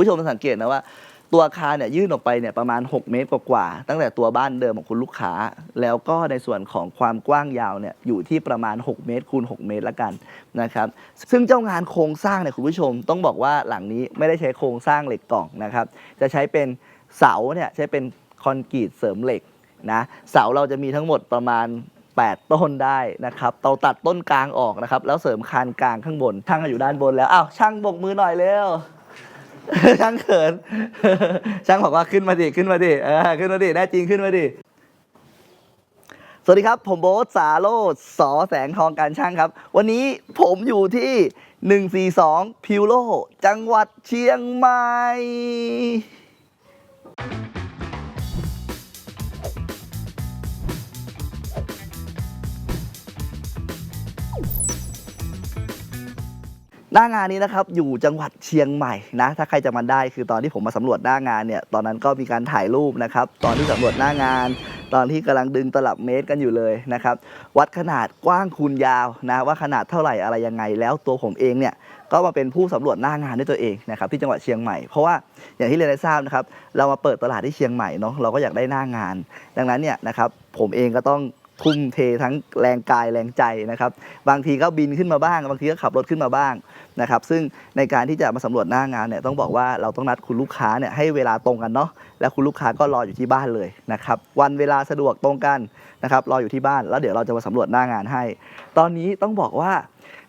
ผู้ชมสังเกตนะว่า ตัวอาคารเนี่ยยื่นออกไปเนี่ยประมาณ 6 เมตรกว่าๆตั้งแต่ตัวบ้านเดิมของคุณลูกค้า แล้วก็ในส่วนของความกว้างยาวเนี่ยอยู่ที่ประมาณ 6 เมตรคูณ6เมตรละกันนะครับซึ่งเจ้างานโครงสร้างเนี่ยคุณผู้ชมต้องบอกว่าหลังนี้ไม่ได้ใช้โครงสร้างเหล็กกล่องนะครับจะใช้เป็นเสาเนี่ยใช้เป็นคอนกรีตเสริมเหล็กนะเสาเราจะมีทั้งหมดประมาณ 8 ต้นได้นะครับเราตัดต้นกลางออกนะครับ แล้วเสริมคานกลางข้างบนช่างอยู่ด้านบนแล้วอ้าวช่างบกมือหน่อยเร็ว ช่างเขิน ช่างบอกว่าขึ้นมาดิขึ้นมาดิเออขึ้นมาดิได้จริงขึ้นมาดิสวัสดีครับ ผมโบ๊ทสาโลดสอแสงทองการช่างครับ วันนี้ผมอยู่ที่ 142 พิวโล จังหวัดเชียงใหม่ หน้างานนี้นะครับอยู่จังหวัดเชียงใหม่นะถ้าใครจะมาได้คือตอนที่ผมมาสำรวจหน้างานเนี่ยตอนนั้นก็มีการถ่ายรูปนะครับตอนที่สำรวจหน้างาน ตอนที่กำลังดึงตลับเมตรกันอยู่เลยนะครับวัดขนาดกว้างคูณยาวนะว่าขนาดเท่าไหร่อะไรยังไง แล้วตัวผมเองเนี่ยก็มาเป็นผู้สำรวจหน้างานด้วยตัวเองนะครับที่จังหวัดเชียงใหม่เพราะว่าอย่างที่เรียนได้ทราบนะครับเรามาเปิดตลาดที่เชียงใหม่เนาะเราก็อยากได้หน้างาน ดังนั้นเนี่ยนะครับผมเองก็ต้อง ทุ่มเททั้งแรงกายแรงใจนะครับ บางทีก็บินขึ้นมาบ้าง บางทีก็ขับรถขึ้นมาบ้างนะครับ ซึ่งในการที่จะมาสำรวจหน้างานเนี่ยต้องบอกว่าเราต้องนัดคุณลูกค้าเนี่ยให้เวลาตรงกันเนาะแล้วคุณลูกค้าก็รออยู่ที่บ้านเลยนะครับ วันเวลาสะดวกตรงกันนะครับรออยู่ที่บ้านแล้วเดี๋ยวเราจะมาสำรวจหน้างานให้ ตอนนี้ต้องบอกว่า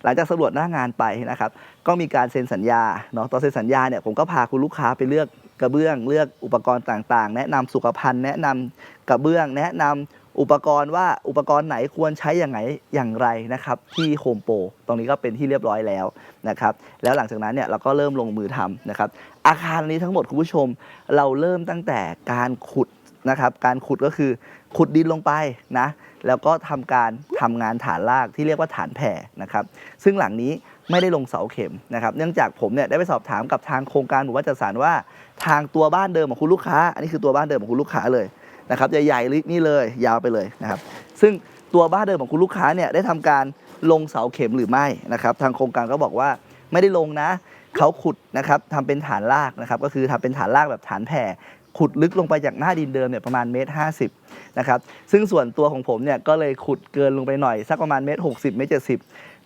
หลังจากสำรวจหน้างานไปนะครับ ก็มีการเซ็นสัญญาเนาะตอนเซ็นสัญญาเนี่ยผมก็พาคุณลูกค้าไปเลือกกระเบื้อง เลือกอุปกรณ์ต่างๆ แนะนำสุขภัณฑ์แนะนำกระเบื้อง แนะนำ อุปกรณ์ว่าอุปกรณ์ไหนควรใช้อย่างไรอย่างไรนะครับที่โฮมโปรตรงนี้ก็เป็นที่เรียบร้อยแล้วนะครับแล้วหลังจากนั้นเนี่ยเราก็เริ่มลงมือทำนะครับอาคารนี้ทั้งหมดคุณผู้ชม เราเริ่มตั้งแต่การขุดนะครับการขุดก็คือขุดดินลงไปนะแล้วก็ทำการทำงานฐานรากที่เรียกว่าฐานแผ่นะครับซึ่งหลังนี้ไม่ได้ลงเสาเข็มนะครับเนื่องจากผมเนี่ยได้ไปสอบถามกับทางโครงการหมู่บ้านจัดสรรว่า ทางตัวบ้านเดิมของคุณลูกค้า อันนี้คือตัวบ้านเดิมของคุณลูกค้าเลย นะครับใหญ่ๆนี่เลยยาวไปเลยนะครับ ซึ่งตัวบ้านเดิมของคุณลูกค้าเนี่ยได้ทำการลงเสาเข็มหรือไม่นะครับ ทางโครงการก็บอกว่าไม่ได้ลงนะเขาขุดนะครับทำเป็นฐานรากนะครับ ก็คือทำเป็นฐานรากแบบฐานแผ่ขุดลึกลงไปจากหน้าดินเดิมเนี่ยประมาณเมตรห้าสิบนะครับ ซึ่งส่วนตัวของผมเนี่ยก็เลยขุดเกินลงไปหน่อย สักประมาณเมตรหกสิบเมตรเจ็ดสิบ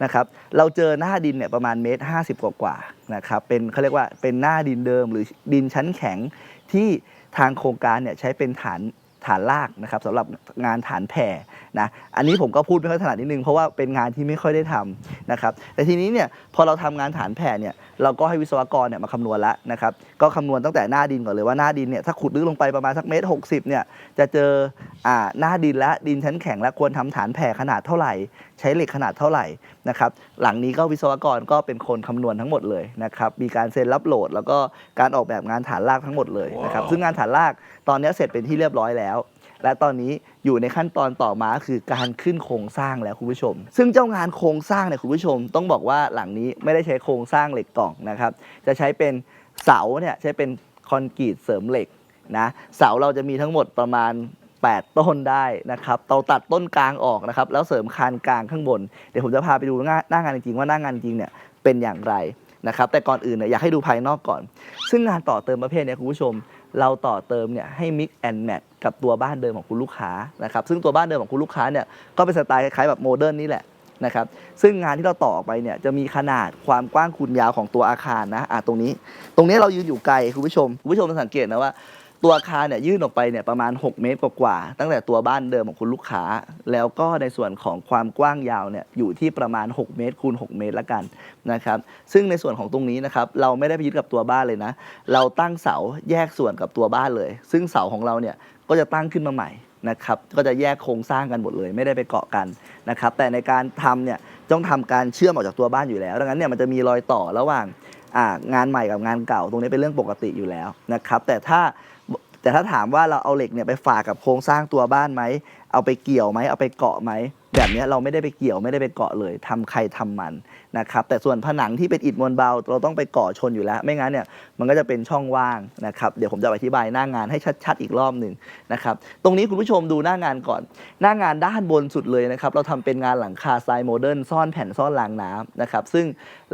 นะครับ เราเจอหน้าดินเนี่ยประมาณเมตรห้าสิบกว่าๆนะครับ เป็นเขาเรียกว่าเป็นหน้าดินเดิมหรือดินชั้นแข็งที่ทางโครงการเนี่ยใช้เป็นฐาน ฐานลากนะครับสำหรับงานฐานแผ่ นะอันนี้ผมก็พูดไม่ค่อยถนัดนิดนึงเพราะว่าเป็นงานที่ไม่ค่อยได้ทำนะครับแต่ทีนี้เนี่ยพอเราทำงานฐานแผ่เนี่ยเราก็ให้วิศวกรเนี่ยมาคำนวณแล้วนะครับก็คำนวณตั้งแต่หน้าดินก่อนเลยว่าหน้าดินเนี่ยถ้าขุดลึกลงไปประมาณสักเมตรหกสิบเนี่ยจะเจออ่าหน้าดินและดินชั้นแข็งและควรทำฐานแผ่ขนาดเท่าไหร่ ใช้เหล็กขนาดเท่าไหร่นะครับหลังนี้ก็วิศวกรก็เป็นคนคำนวณทั้งหมดเลยนะครับมีการเซ็นรับโหลด แล้วก็การออกแบบงานฐานรากทั้งหมดเลยนะครับซึ่งงานฐานรากตอนนี้เสร็จเป็นที่เรียบร้อยแล้ว และตอนนี้อยู่ในขั้นตอนต่อมาคือการขึ้นโครงสร้างแล้วคุณผู้ชม ซึ่งเจ้างานโครงสร้างเนี่ยคุณผู้ชม ต้องบอกว่าหลังนี้ไม่ได้ใช้โครงสร้างเหล็กกล่องนะครับ จะใช้เป็นเสาเนี่ยใช้เป็นคอนกรีตเสริมเหล็กนะเสาเราจะมีทั้งหมดประมาณ 8 ต้นได้นะครับเราตัดต้นกลางออกนะครับ แล้วเสริมคานกลางข้างบน เดี๋ยวผมจะพาไปดูหน้างานจริงว่าหน้างานจริงเนี่ยเป็นอย่างไรนะครับแต่ก่อนอื่นเนี่ยอยากให้ดูภายนอกก่อน ซึ่งงานต่อเติมประเภทเนี้คุณผู้ชม เราต่อเติมเนี่ยให้ mix and match กับตัวบ้านเดิมของคุณลูกค้านะครับซึ่งตัวบ้านเดิมของคุณลูกค้าเนี่ยก็เป็นสไตล์คล้ายๆแบบโมเดิร์นนี่แหละนะครับซึ่งงานที่เราต่อออกไปเนี่ยจะมีขนาดความกว้างคูณยาวของตัวอาคารนะอะตรงนี้ ตรงนี้เรายืนอยู่ไกลคุณผู้ชมคุณผู้ชมสังเกตนะว่า ตัวอาคารเนี่ยยื่นออกไปเนี่ยประมาณ 6 เมตรกว่าๆตั้งแต่ตัวบ้านเดิมของคุณลูกค้า แล้วก็ในส่วนของความกว้างยาวเนี่ยอยู่ที่ประมาณ 6 เมตรคูณ 6 เมตรละกันนะครับซึ่งในส่วนของตรงนี้นะครับเราไม่ได้ไปยึดกับตัวบ้านเลยนะ เราตั้งเสาแยกส่วนกับตัวบ้านเลย ซึ่งเสาของเราเนี่ยก็จะตั้งขึ้นมาใหม่นะครับก็จะแยกโครงสร้างกันหมดเลย ไม่ได้ไปเกาะกันนะครับแต่ในการทำเนี่ยต้องทำการเชื่อมออกจากตัวบ้านอยู่แล้ว ดังนั้นเนี่ยมันจะมีรอยต่อระหว่างงานใหม่กับงานเก่า ตรงนี้เป็นเรื่องปกติอยู่แล้วนะครับแต่ถ้า แต่ถ้าถามว่าเราเอาเหล็กเนี่ยไปฝากกับโครงสร้างตัวบ้านไหม เอาไปเกี่ยวไหมเอาไปเกาะไหม แบบนี้เราไม่ได้ไปเกี่ยวไม่ได้ไปเกาะเลยทำใครทำมัน นะครับแต่ส่วนผนังที่เป็นอิฐมวลเบา เราต้องไปก่อชนอยู่แล้ว ไม่งั้นเนี่ยมันก็จะเป็นช่องว่างนะครับเดี๋ยวผมจะอธิบายหน้างานให้ชัด ๆ อีกรอบหนึ่งนะครับตรงนี้คุณผู้ชมดูหน้างานก่อน หน้างานด้านบนสุดเลยนะครับเราทำเป็นงานหลังคาทรายโมเดิร์นซ่อนแผ่นซ่อนรางน้ำนะครับซึ่ง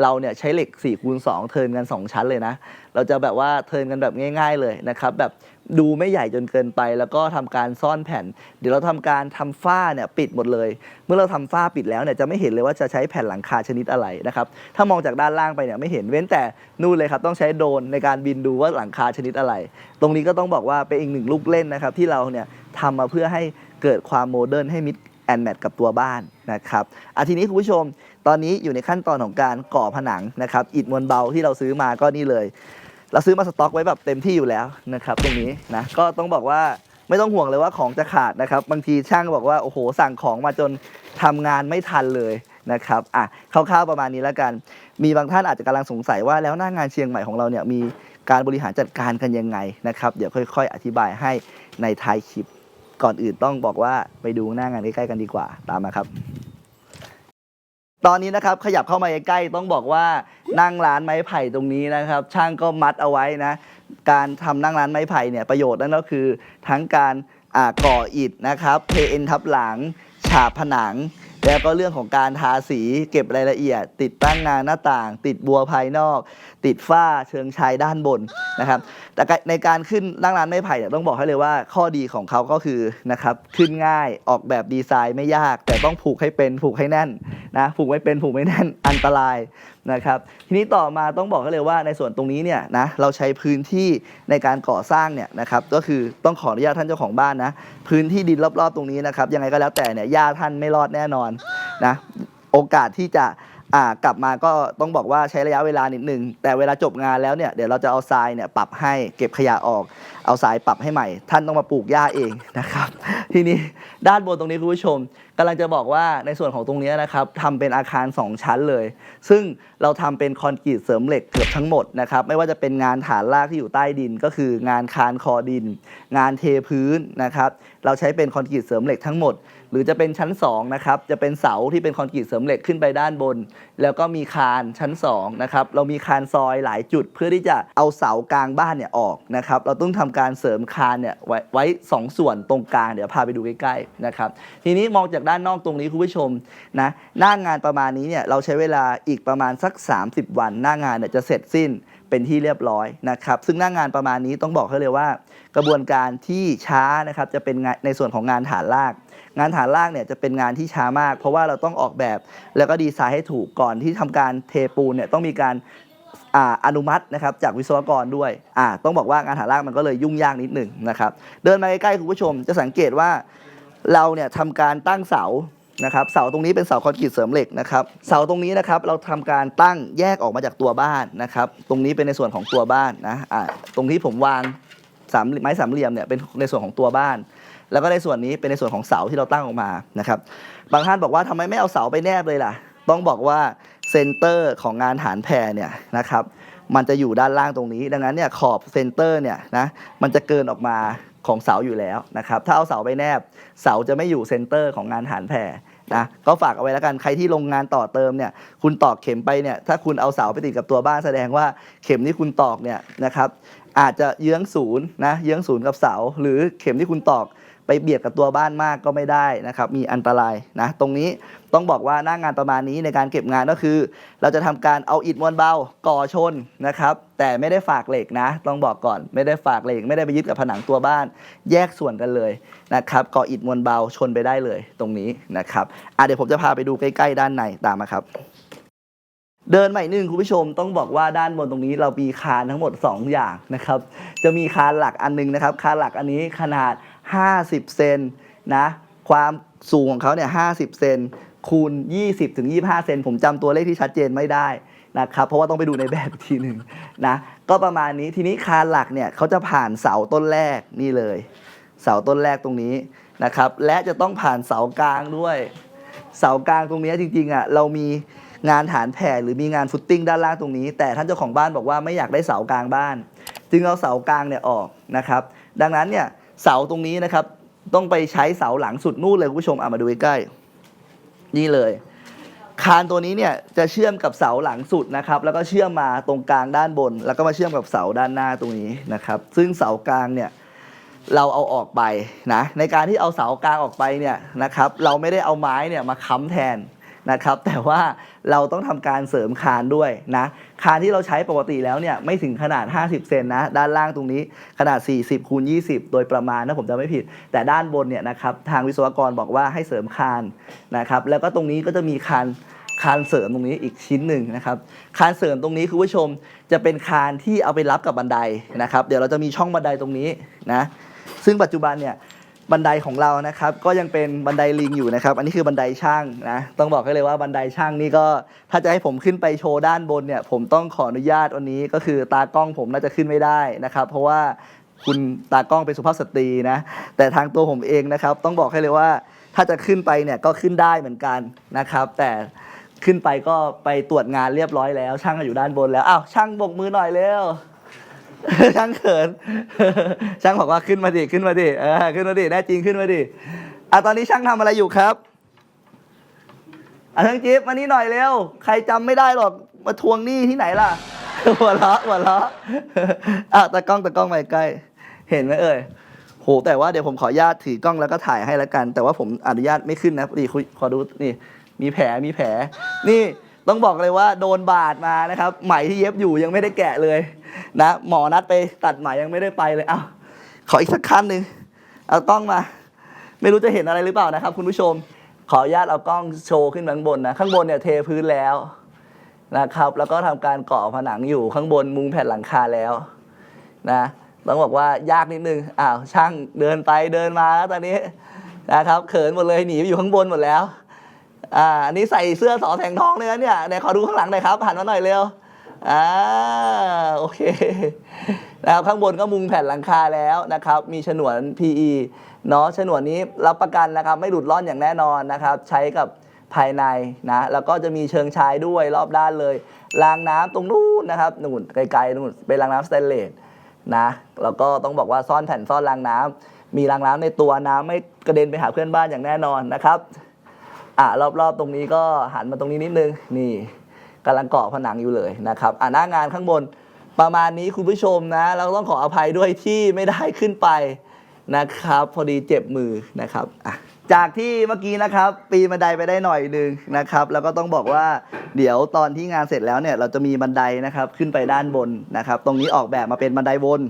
เราเนี่ยใช้เหล็ก4คูณ2เทินกัน 2 ชั้นเลยนะเราจะแบบว่าเทินกันแบบง่าย ๆเลยนะครับแบบดูไม่ใหญ่จนเกินไป แล้วก็ทำการซ่อนแผ่น เดี๋ยวเราทำการทำฝ้าเนี่ยปิดหมดเลย เมื่อเราทำฝ้าปิดแล้วเนี่ยจะไม่เห็นเลยว่าจะใช้แผ่นหลังคาชนิดอะไรนะครับ ถ้ามองจากด้านล่างไปเนี่ยไม่เห็นเว้นแต่นู่นเลยครับต้องใช้โดรนในการบินดูว่าหลังคาชนิดอะไร ตรงนี้ก็ต้องบอกว่าเป็นอีกหนึ่งลูกเล่นนะครับที่เราเนี่ยทำมาเพื่อให้เกิดความโมเดิร์นให้มิดแอนแมทกับตัวบ้านนะครับอาทีนี้คุณผู้ชมตอนนี้อยู่ในขั้นตอนของการก่อผนังนะครับอิฐมวลเบาที่เราซื้อมาก็นี่เลย เราซื้อมาสต็อกไว้แบบเต็มที่อยู่แล้วนะครับตรงนี้นะก็ต้องบอกว่าไม่ต้องห่วงเลยว่าของจะขาดนะครับ บางทีช่างบอกว่า โอ้โห สั่งของมาจนทำงานไม่ทันเลย นะครับอะคร่าวๆประมาณนี้แล้วกัน มีบางท่านอาจจะกำลังสงสัยว่าแล้วหน้างานเชียงใหม่ของเราเนี่ยมีการบริหารจัดการกันยังไงนะครับเดี๋ยวค่อย ๆ อธิบายให้ในท้ายคลิปก่อนอื่นต้องบอกว่าไปดูหน้างานใกล้ๆกันดีกว่าตามมาครับ ตอนนี้นะครับขยับเข้ามาใกล้ๆต้องบอกว่านั่งร้านไม้ไผ่ตรงนี้นะครับ ช่างก็มัดเอาไว้นะ การทำนั่งร้านไม้ไผ่เนี่ยประโยชน์นั่นก็คือทั้งการ ก่ออิฐนะครับเทเอ็นทับหลัง ฉาบผนัง แล้วก็เรื่องของการทาสีเก็บรายละเอียด ติดตั้งงานหน้าต่าง ติดบัวภายนอก ติดฝ้าเชิงชายด้านบนนะครับ แต่ในการขึ้นนั่งร้านไม้ไผ่เนี่ยต้องบอกให้เลยว่าข้อดีของเขาก็คือนะครับขึ้นง่ายออกแบบดีไซน์ไม่ยาก แต่ต้องผูกให้เป็นผูกให้แน่นนะผูกไม่เป็นผูกไม่แน่นอันตราย นะครับทีนี้ต่อมาต้องบอกกันเลยว่าในส่วนตรงนี้เนี่ยนะเราใช้พื้นที่ในการก่อสร้างเนี่ยนะครับก็คือต้องขออนุญาตท่านเจ้าของบ้านนะพื้นที่ดินรอบๆตรงนี้นะครับยังไงก็แล้วแต่เนี่ยญาติท่านไม่รอดแน่นอนนะโอกาสที่จะ อ่ากลับมาก็ต้องบอกว่าใช้ระยะเวลานิดหนึ่งแต่เวลาจบงานแล้วเนี่ยเดี๋ยวเราจะเอาทรายเนี่ยปรับให้เก็บขยะออก เอาทรายปรับให้ใหม่ ท่านต้องมาปลูกหญ้าเองนะครับ ทีนี้ด้านบนตรงนี้คุณผู้ชมกำลังจะบอกว่าในส่วนของตรงนี้นะครับทำเป็นอาคาร 2 ชั้นเลย ซึ่งเราทำเป็นคอนกรีตเสริมเหล็กเกือบทั้งหมดนะครับไม่ว่าจะเป็นงานฐานรากที่อยู่ใต้ดิน ก็คืองานคานคอดิน งานเทพื้นนะครับเราใช้เป็นคอนกรีตเสริมเหล็กทั้งหมด หรือจะเป็นชั้น2นะครับจะเป็นเสาที่เป็นคอนกรีตเสริมเหล็กขึ้นไปด้านบน แล้วก็มีคานชั้น2นะครับเรามีคานซอยหลายจุดเพื่อที่จะเอาเสากลางบ้านเนี่ยออกนะครับเราต้องทำการเสริมคานเนี่ยไว้ไว้สองส่วนตรงกลางเดี๋ยวพาไปดูใกล้ๆนะครับทีนี้มองจากด้านนอกตรงนี้คุณผู้ชมนะหน้างานประมาณนี้เนี่ยเราใช้เวลาอีกประมาณสัก 30 วัน หน้างานเนี่ยจะเสร็จสิ้นเป็นที่เรียบร้อยนะครับ ซึ่งหน้างานประมาณนี้ต้องบอกให้เลยว่า กระบวนการที่ช้านะครับจะเป็นงานในส่วนของงานฐานราก งานฐานรากเนี่ยจะเป็นงานที่ช้ามาก เพราะว่าเราต้องออกแบบ แล้วก็ดีไซน์ให้ถูกก่อนที่ทำการเทปูนเนี่ยต้องมีการออนุมัตินะครับจากวิศวกรด้วยต้องบอกว่างานฐานรากมันก็เลยยุ่งยากนิดหนึ่งนะครับเดินมาใกล้ๆคุณผู้ชมจะสังเกตว่าเราเนี่ยทำการตั้งเสานะครับเสาตรงนี้เป็นเสาคอนกรีตเสริมเหล็กนะครับเสาตรงนี้นะครับเราทำการตั้งแยกออกมาจากตัวบ้านนะครับตรงนี้เป็นในส่วนของตัวบ้านนะอ่าตรงที่ผมวางสามไม้สามเหลี่ยมเนี่ยเป็นในส่วนของตัวบ้าน แล้วก็ในส่วนนี้เป็นในส่วนของเสาที่เราตั้งออกมานะครับ บางท่านบอกว่าทำไมไม่เอาเสาไปแนบเลยล่ะ ต้องบอกว่าเซนเตอร์ของงานฐานแพรเนี่ยนะครับมันจะอยู่ด้านล่างตรงนี้ ดังนั้นเนี่ยขอบเซนเตอร์เนี่ยนะมันจะเกินออกมาของเสาอยู่แล้วนะครับ ถ้าเอาเสาไปแนบ เสาจะไม่อยู่เซนเตอร์ของงานฐานแพรนะก็ฝากเอาไว้แล้วกันใครที่ลงงานต่อเติมเนี่ยคุณตอกเข็มไปเนี่ยถ้าคุณเอาเสาไปติดกับตัวบ้านแสดงว่าเข็มที่คุณตอกเนี่ยนะครับอาจจะเยื้องศูนย์นะเยื้องศูนย์กับเสา หรือเข็มที่คุณตอกไปเบียดกับตัวบ้านมากก็ไม่ได้นะครับ มีอันตรายนะ ตรงนี้ต้องบอกว่าหน้างานประมาณนี้ในการเก็บงานก็คือ เราจะทำการเอาอิฐมวลเบาก่อชนนะครับ แต่ไม่ได้ฝากเหล็กนะ ต้องบอกก่อนไม่ได้ฝากเหล็ก ไม่ได้ไปยึดกับผนังตัวบ้าน แยกส่วนกันเลยนะครับก่ออิฐมวลเบาชนไปได้เลยตรงนี้นะครับอะเดี๋ยวผมจะพาไปดูใกล้ ๆ ด้านในตามมาครับเดินใหม่หนึ่งคุณผู้ชมต้องบอกว่าด้านบนตรงนี้เรามีคานทั้งหมด 2 อย่างนะครับ จะมีคานหลักอันหนึงนะครับ คานหลักอันนี้ขนาด 50 เซนนะความสูงของเขาเนี่ย50 เซนคูณ 20ถึง25 เซนผมจำตัวเลขที่ชัดเจนไม่ได้นะครับเพราะว่าต้องไปดูในแบบทีหนึ่งนะก็ประมาณนี้ทีนี้คานหลักเนี่ยเขาจะผ่านเสาต้นแรกนี่เลย เสาต้นแรกตรงนี้นะครับและจะต้องผ่านเสากลางด้วย เสากลางตรงนี้จริงๆอะเรามีงานฐานแผ่หรือมีงานฟุตติ้งด้านล่างตรงนี้ แต่ท่านเจ้าของบ้านบอกว่าไม่อยากได้เสากลางบ้าน จึงเอาเสากลางเนี่ยออกนะครับดังนั้นเนี่ย เสาตรงนี้นะครับ ต้องไปใช้เสาหลังสุดนู่นเลยคุณผู้ชมเอามาดูใกล้ๆนี่เลย คานตัวนี้เนี่ยจะเชื่อมกับเสาหลังสุดนะครับ แล้วก็เชื่อมมาตรงกลางด้านบน แล้วก็มาเชื่อมกับเสาด้านหน้าตรงนี้นะครับ ซึ่งเสากลางเนี่ยเราเอาออกไปนะในการที่เอาเสากลางออกไปเนี่ยนะครับ เราไม่ได้เอาไม้เนี่ยมาค้ำแทน นะครับแต่ว่าเราต้องทำการเสริมคานด้วยนะคานที่เราใช้ปกติแล้วเนี่ยไม่ถึงขนาด 50 เซนนะด้านล่างตรงนี้ขนาด 40คูณ20 โดยประมาณนะผมจำไม่ผิด แต่ด้านบนเนี่ยนะครับทางวิศวกรบอกว่าให้เสริมคานนะครับแล้วก็ตรงนี้ก็จะมีคานคานเสริมตรงนี้อีกชิ้นหนึ่งนะครับ คานเสริมตรงนี้คุณผู้ชมจะเป็นคานที่เอาไปรับกับบันไดนะครับ เดี๋ยวเราจะมีช่องบันไดตรงนี้นะ ซึ่งปัจจุบันเนี่ย บันไดของเรานะครับก็ยังเป็นบันไดลิงอยู่นะครับ อันนี้คือบันไดช่างนะต้องบอกให้เลยว่าบันไดช่างนี่ก็ถ้าจะให้ผมขึ้นไปโชว์ด้านบนเนี่ยผมต้องขออนุญาตวันนี้ก็คือตากล้องผมน่าจะขึ้นไม่ได้นะครับ เพราะว่าคุณตากล้องเป็นสุภาพสตรีนะแต่ทางตัวผมเองนะครับ ต้องบอกให้เลยว่าถ้าจะขึ้นไปเนี่ยก็ขึ้นได้เหมือนกันนะครับ แต่ขึ้นไปก็ไปตรวจงานเรียบร้อยแล้ว ช่างก็อยู่ด้านบนแล้วอ้าวช่างบกมือหน่อยเร็ว ช่างเขิน ช่างบอกว่าขึ้นมาดิขึ้นมาดิเออขึ้นมาดิแน่จริงขึ้นมาดิอะตอนนี้ช่างทำอะไรอยู่ครับอะช่างจิ๊บมานี่หน่อยเร็ว ใครจำไม่ได้หรอกมาทวงหนี้ที่ไหนล่ะหัวเราะหัวเราะอะตากล้องตากล้องมาใกล้ เห็นไหมเอ่ยโหแต่ว่าเดี๋ยวผมขออนุญาตถือกล้องแล้วก็ถ่ายให้แล้วกัน แต่ว่าผมอนุญาตไม่ขึ้นนะพอดีขอดูนี่มีแผลมีแผล นี่ต้องบอกเลยว่าโดนบาดมานะครับไหมที่เย็บอยู่ยังไม่ได้แกะเลย นะหมอนัดไปตัดไหมยังไม่ได้ไปเลยเอาขออีกสักขั้นหนึ่งเอากล้องมา ไม่รู้จะเห็นอะไรหรือเปล่านะครับ คุณผู้ชม ขออนุญาตเอากล้องโชว์ขึ้นข้างบนนะข้างบนเนี่ยเทพื้นแล้วนะครับ แล้วก็ทำการก่อผนังอยู่ข้างบนมุงแผ่นหลังคาแล้วนะต้องบอกว่ายากนิดนึงอ้าวช่างเดินไปเดินมาแล้วตอนนี้นะครับเขินหมดเลยหนีไปอยู่ข้างบนหมดแล้วอ่าอันนี้ใส่เสื้อสอแสงทองเลยนะเนี่ยไหนขอดูข้างหลังหน่อยครับหันมาหน่อยเร็ว อ่าโอเคนะครับข้างบนก็มุงแผ่นหลังคาแล้วนะครับ มีฉนวน PE เนาะฉนวนนี้รับประกันนะครับ ไม่หลุดร่อนอย่างแน่นอนนะครับ ใช้กับภายในนะ แล้วก็จะมีเชิงชายด้วยรอบด้านเลยรางน้ำตรงนู้นนะครับนู่นไกลๆนู่นเป็นรางน้ำสเตนเลสนะแล้วก็ต้องบอกว่าซ่อนแผ่นซ่อนรางน้ำมีรางน้ำในตัวน้ำไม่กระเด็นไปหาเพื่อนบ้านอย่างแน่นอนนะครับอ่ารอบๆตรงนี้ก็หันมาตรงนี้นิดนึงนี่ กำลังเกาะผนังอยู่เลยนะครับอ่าหน้างานข้างบนประมาณนี้คุณผู้ชมนะ เราต้องขออภัยด้วยที่ไม่ได้ขึ้นไปนะครับ พอดีเจ็บมือนะครับจากที่เมื่อกี้นะครับ ปีนบันไดไปได้หน่อยหนึงนะครับ แล้วก็ต้องบอกว่าเดี๋ยวตอนที่งานเสร็จแล้วเนี่ยเราจะมีบันไดนะครับขึ้นไปด้านบนนะครับ ตรงนี้ออกแบบมาเป็นบันไดวน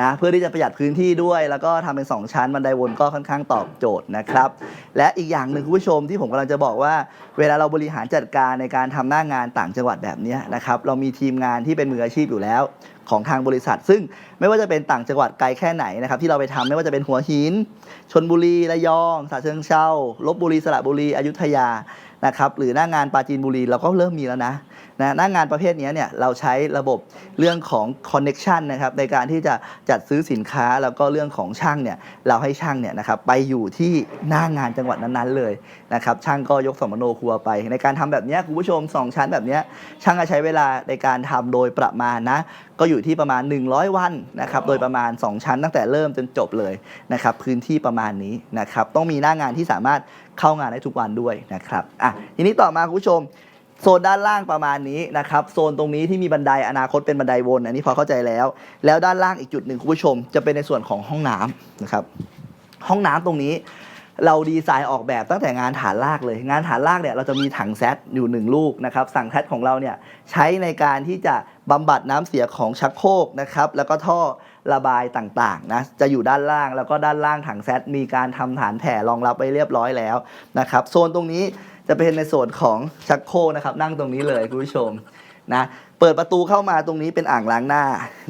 นะเพื่อที่จะประหยัดพื้นที่ด้วย แล้วก็ทำเป็น 2 ชั้นบันไดวนก็ค่อนข้างตอบโจทย์นะครับ และอีกอย่างหนึ่งคุณผู้ชมที่ผมกำลังจะบอกว่า เวลาเราบริหารจัดการในการทำหน้างานต่างจังหวัดแบบนี้นะครับเรามีทีมงานที่เป็นมืออาชีพอยู่แล้วของทางบริษัท ซึ่งไม่ว่าจะเป็นต่างจังหวัดไกลแค่ไหนนะครับที่เราไปทำไม่ว่าจะเป็นหัวหิน ชนบุรีระยองฉะเชิงเทราลบบุรีสระบุรีอยุธยานะครับหรือหน้างานปราจีนบุรีเราก็เริ่มมีแล้วนะนะหน้างานประเภทนี้เนี่ยเราใช้ระบบเรื่องของ connection นะครับในการที่จะจัดซื้อสินค้าแล้วก็เรื่องของช่างเนี่ยเราให้ช่างเนี่ยนะครับไปอยู่ที่หน้างานจังหวัดนั้นๆเลยนะครับช่างก็ยกสมโนครัวไป ในการทำแบบเนี้ยคุณผู้ชม 2 ชั้นแบบเนี้ยช่างจะใช้เวลาในการทำโดยประมาณนะ ก็อยู่ที่ประมาณ 100 วันนะครับโดยประมาณ 2 ชั้นตั้งแต่เริ่มจนจบเลยนะครับพื้นที่ประมาณนี้นะครับต้องมีหน้างานที่สามารถเข้างานได้ทุกวันด้วยนะครับอะทีนี้ต่อมาคุณผู้ชมโซนด้านล่างประมาณนี้นะครับโซนตรงนี้ที่มีบันไดอนาคตเป็นบันไดวน อันนี้พอเข้าใจแล้ว แล้วด้านล่างอีกจุดหนึ่งคุณผู้ชม จะเป็นในส่วนของห้องน้ำนะครับห้องน้ำตรงนี้ เราดีไซน์ออกแบบตั้งแต่งานฐานลากเลย งานฐานลากเนี่ยเราจะมีถังแซดอยู่หนึ่งลูกนะครับสั่งแซดของเราเนี่ยใช้ในการที่จะบำบัดน้ำเสียของชักโครกนะครับแล้วก็ท่อระบายต่างๆนะจะอยู่ด้านล่างแล้วก็ด้านล่างถังแซดมีการทำฐานแผ่รองรับไว้เรียบร้อยแล้วนะครับโซนตรงนี้จะเป็นในส่วนของชักโครกนะครับนั่งตรงนี้เลยคุณผู้ชม นะเปิดประตูเข้ามาตรงนี้เป็นอ่างล้างหน้า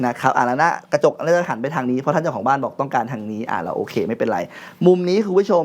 นะครับอ่างล้างหน้ากระจกน่าจะหันไปทางนี้เพราะท่านเจ้าของบ้านบอกต้องการทางนี้อ่าเราโอเคไม่เป็นไร มุมนี้คุณผู้ชม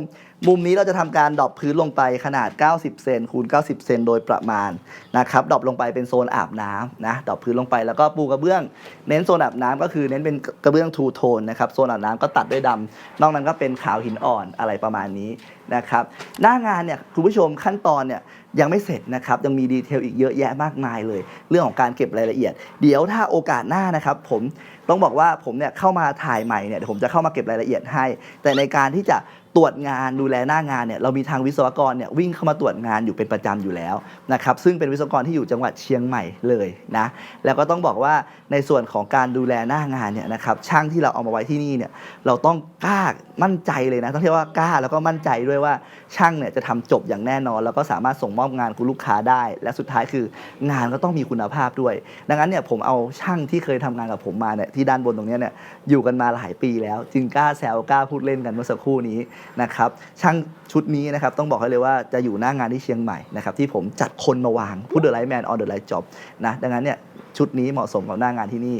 มุมนี้เราจะทำการดรอปพื้นลงไปขนาด 90 เซนคูณ 90 เซนโดยประมาณนะครับดรอปลงไปเป็นโซนอาบน้ำนะดรอปพื้นลงไปแล้วก็ปูกระเบื้อง เน้นโซนอาบน้ำก็คือเน้นเป็นกระเบื้องทูโทนนะครับโซนอาบน้ำก็ตัดด้วยดำนอกนั้นก็เป็นขาวหินอ่อนอะไรประมาณนี้นะครับหน้างานเนี่ยคุณผู้ชมขั้นตอนเนี่ย ยังไม่เสร็จนะครับยังมีดีเทลอีกเยอะแยะมากมายเลย เรื่องของการเก็บรายละเอียด เดี๋ยวถ้าโอกาสหน้านะครับผมต้องบอกว่าผมเนี่ยเข้ามาถ่ายใหม่เนี่ยเดี๋ยวผมจะเข้ามาเก็บรายละเอียดให้ แต่ในการที่จะตรวจงานดูแลหน้างานเนี่ยเรามีทางวิศวกรเนี่ยวิ่งเข้ามาตรวจงานอยู่เป็นประจำอยู่แล้วนะครับซึ่งเป็นวิศวกรที่อยู่จังหวัดเชียงใหม่เลยนะแล้วก็ต้องบอกว่าในส่วนของการดูแลหน้างานเนี่ยนะครับช่างที่เราเอามาไว้ที่นี่เนี่ยเราต้องกล้า มั่นใจเลยนะต้องเรียกว่ากล้าแล้วก็มั่นใจด้วยว่าช่างเนี่ยจะทำจบอย่างแน่นอน แล้วก็สามารถส่งมอบงานคุณลูกค้าได้ และสุดท้ายคืองานก็ต้องมีคุณภาพด้วย ดังนั้นเนี่ยผมเอาช่างที่เคยทำงานกับผมมาเนี่ยที่ด้านบนตรงนี้เนี่ยอยู่กันมาหลายปีแล้ว จึงกล้าแซวกล้าพูดเล่นกันเมื่อสักครู่นี้นะครับช่างชุดนี้นะครับต้องบอกให้เลยว่าจะอยู่หน้างานที่เชียงใหม่นะครับที่ผมจัดคนมาวางพูดเดอะไลท์แมนออนเดอะไลท์จ็อบนะดังนั้นเนี่ยชุดนี้เหมาะสมกับหน้างานที่นี่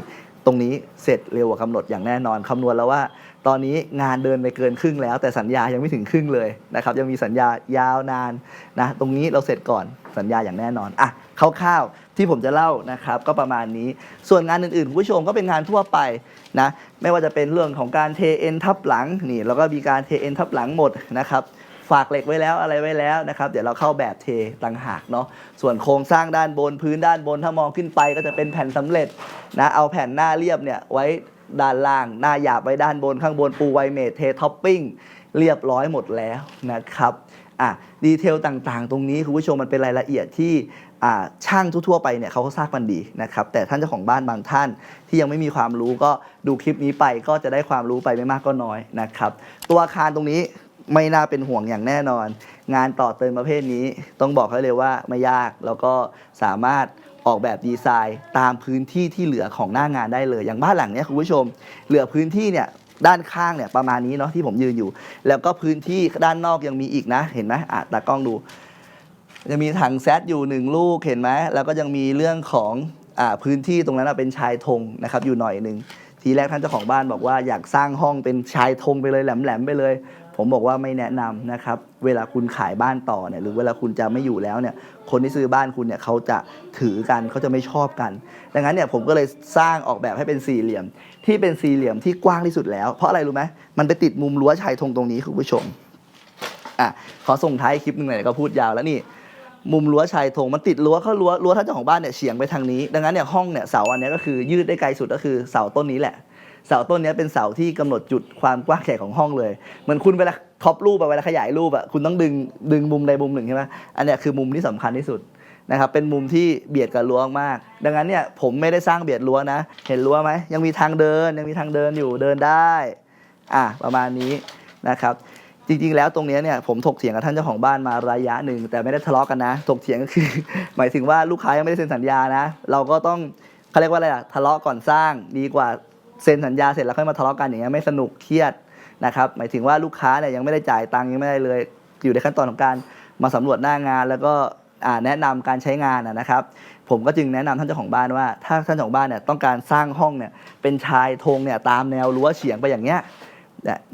ตรงนี้เสร็จเร็วกว่ากำหนดอย่างแน่นอนคำนวณแล้วว่า ตอนนี้งานเดินไปเกินครึ่งแล้ว แต่สัญญายังไม่ถึงครึ่งเลยนะครับยังมีสัญญายาวนานนะตรงนี้เราเสร็จก่อนสัญญาอย่างแน่นอนอะคร่าวๆที่ผมจะเล่านะครับก็ประมาณนี้ส่วนงานอื่นๆคุณผู้ชมก็เป็นงานทั่วไปนะไม่ว่าจะเป็นเรื่องของการเทเอ็นทับหลังนี่แล้วก็มีการเทเอ็นทับหลังหมดนะครับ ฝากเหล็กไว้แล้วอะไรไว้แล้วนะครับเดี๋ยวเราเข้าแบบเทต่างหากเนาะส่วนโครงสร้างด้านบนพื้นด้านบนถ้ามองขึ้นไปก็จะเป็นแผ่นสำเร็จนะเอาแผ่นหน้าเรียบเนี่ยไว้ด้านล่าง หน้าหยาบไว้ด้านบนข้างบนปูไวเมทเทท็อปปิ้งเรียบร้อยหมดแล้วนะครับอะดีเทลต่างๆ ตรงนี้คุณผู้ชมมันเป็นรายละเอียดที่ช่างทั่วๆไปเนี่ยเขาก็ทราบกันดีนะครับแต่ท่านเจ้าของบ้านบางท่านที่ยังไม่มีความรู้ก็ดูคลิปนี้ไปก็จะได้ความรู้ไปไม่มากก็น้อยนะครับตัวอาคารตรงนี้ ไม่น่าเป็นห่วงอย่างแน่นอน งานต่อเติมประเภทนี้ต้องบอกให้เลยว่าไม่ยากแล้วก็สามารถออกแบบดีไซน์ตามพื้นที่ที่เหลือของหน้างานได้เลย อย่างบ้านหลังเนี้ยคุณผู้ชม เหลือพื้นที่เนี่ยด้านข้างเนี่ยประมาณนี้เนาะที่ผมยืนอยู่ แล้วก็พื้นที่ด้านนอกยังมีอีกนะ เห็นไหมอะตากล้องดู จะมีถังแซดอยู่หนึ่งลูกเห็นไหมแล้วก็ยังมีเรื่องของอาพื้นที่ตรงนั้นเป็นชายธงนะครับอยู่หน่อยหนึ่งทีแรกท่านเจ้าของบ้านบอกว่าอยากสร้างห้องเป็นชายธงไปเลยแหลมๆไปเลย ผมบอกว่าไม่แนะนำนะครับ เวลาคุณขายบ้านต่อเนี่ยหรือเวลาคุณจะไม่อยู่แล้วเนี่ย คนที่ซื้อบ้านคุณเนี่ยเขาจะถือกันเขาจะไม่ชอบกัน ดังนั้นเนี่ยผมก็เลยสร้างออกแบบให้เป็นสี่เหลี่ยม ที่เป็นสี่เหลี่ยมที่กว้างที่สุดแล้ว เพราะอะไรรู้ไหมมันไปติดมุมรั้วชายธงตรงนี้คุณผู้ชมอะขอส่งท้ายคลิปหนึ่งหน่อยก็พูดยาวแล้วนี่มุมรั้วชายธงมันติดรั้วเข้ารั้วรั้วท่านเจ้าของบ้านเนี่ยเฉียงไปทางนี้ ดังนั้นเนี่ยห้องเนี่ยเสาอันนี้ก็คือยืดได้ไกลสุดก็คือเสาต้นนี้แหละ เสาต้นนี้เป็นเสาที่กำหนดจุดความกว้างแขกของห้องเลยเหมือนคุณเวลาท็อปรูปอะเวลาขยายรูปอะคุณต้องดึงดึงมุมใดมุมหนึ่งใช่ไหมอันนี้คือมุมที่สำคัญที่สุดนะครับเป็นมุมที่เบียดกับรั้วมาก ดังนั้นเนี่ยผมไม่ได้สร้างเบียดรั้วนะ เห็นรั้วไหมยังมีทางเดินยังมีทางเดินอยู่เดินได้อะประมาณนี้นะครับจริงๆ แล้วตรงนี้เนี่ยผมถกเถียงกับท่านเจ้าของบ้านมาระยะหนึ่งแต่ไม่ได้ทะเลาะกันนะ ถกเถียงก็คือ หมายถึงว่าลูกค้ายังไม่ได้เซ็นสัญญานะ เราก็ต้องเขาเรียกว่าอะไรอะทะเลาะก่อนสร้างดีกว่า เซ็นสัญญาเสร็จแล้วค่อยมาทะเลาะกันอย่างเงี้ยไม่สนุกเครียดนะครับหมายถึงว่าลูกค้าเนี่ยยังไม่ได้จ่ายตังค์ยังไม่ได้เลย อยู่ในขั้นตอนของการมาสำรวจหน้างาน แล้วก็แนะนำการใช้งานนะครับ ผมก็จึงแนะนำท่านเจ้าของบ้านว่า ถ้าท่านเจ้าของบ้านเนี่ยต้องการสร้างห้องเนี่ยเป็นชายธงเนี่ยตามแนวรั้วเฉียงไปอย่างเงี้ย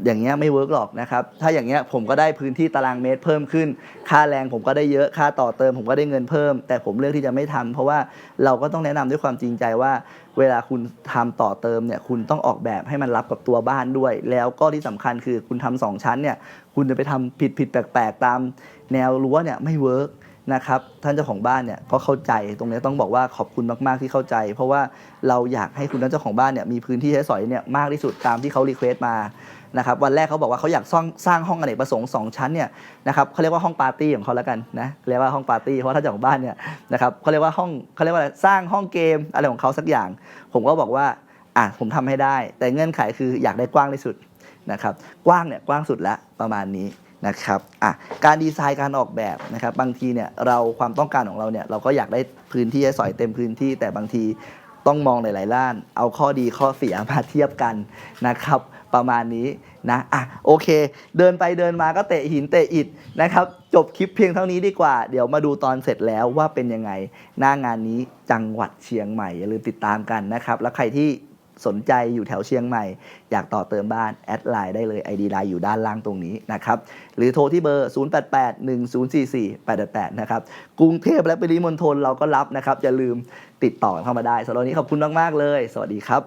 อย่างเงี้ยไม่เวิร์กหรอกนะครับ ถ้าอย่างเงี้ยผมก็ได้พื้นที่ตารางเมตรเพิ่มขึ้น ค่าแรงผมก็ได้เยอะ ค่าต่อเติมผมก็ได้เงินเพิ่ม แต่ผมเลือกที่จะไม่ทำเพราะว่าเราก็ต้องแนะนำด้วยความจริงใจว่า เวลาคุณทำต่อเติมเนี่ย คุณต้องออกแบบให้มันรับกับตัวบ้านด้วย แล้วก็ที่สำคัญคือคุณทำสองชั้นเนี่ย คุณจะไปทำผิดผิดแปลกๆตามแนวรั้วเนี่ยไม่เวิร์ก นะครับท่านเจ้าของบ้านเนี่ยก็เข้าใจตรงนี้ต้องบอกว่าขอบคุณมาก ๆ ที่เข้าใจ เพราะว่าเราอยากให้คุณท่านเจ้าของบ้านเนี่ยมีพื้นที่ใช้สอยเนี่ยมากที่สุดตามที่เขารีเควสต์มานะครับวันแรกเขาบอกว่าเขาอยากสร้างสร้างห้องอเนกประสงค์สองชั้นเนี่ยนะครับเขาเรียกว่าห้องปาร์ตี้ของเขาแล้วกันนะเรียกว่าห้องปาร์ตี้เพราะท่านเจ้าของบ้านเนี่ยนะครับเขาเรียกว่าห้องเขาเรียกว่าอะไรสร้างห้องเกมอะไรของเขาสักอย่าง ผมก็บอกว่าอะผมทำให้ได้ แต่เงื่อนไขคืออยากได้กว้างที่สุดนะครับกว้างเนี่ยกว้างสุดแล้วประมาณนี้ นะครับอะการดีไซน์การออกแบบนะครับบางทีเนี่ยเราความต้องการของเราเนี่ยเราก็อยากได้พื้นที่ให้สอยเต็มพื้นที่ แต่บางทีต้องมองหลายๆด้าน เอาข้อดีข้อเสียมาเทียบกันนะครับ ประมาณนี้นะอะโอเค เดินไปเดินมาก็เตะหินเตะอิฐนะครับจบคลิปเพียงเท่านี้ดีกว่า เดี๋ยวมาดูตอนเสร็จแล้วว่าเป็นยังไง หน้างานนี้จังหวัดเชียงใหม่อย่าลืมติดตามกันนะครับ แล้วใครที่ สนใจอยู่แถวเชียงใหม่ อยากต่อเติมบ้าน แอดไลน์ได้เลย ID ไลน์อยู่ด้านล่างตรงนี้นะครับ หรือโทรที่เบอร์ 0881044888 นะครับ กรุงเทพและปริมณฑลเราก็รับนะครับ อย่าลืมติดต่อเข้ามาได้สำหรับวันนี้ขอบคุณมาก ๆ เลย สวัสดีครับ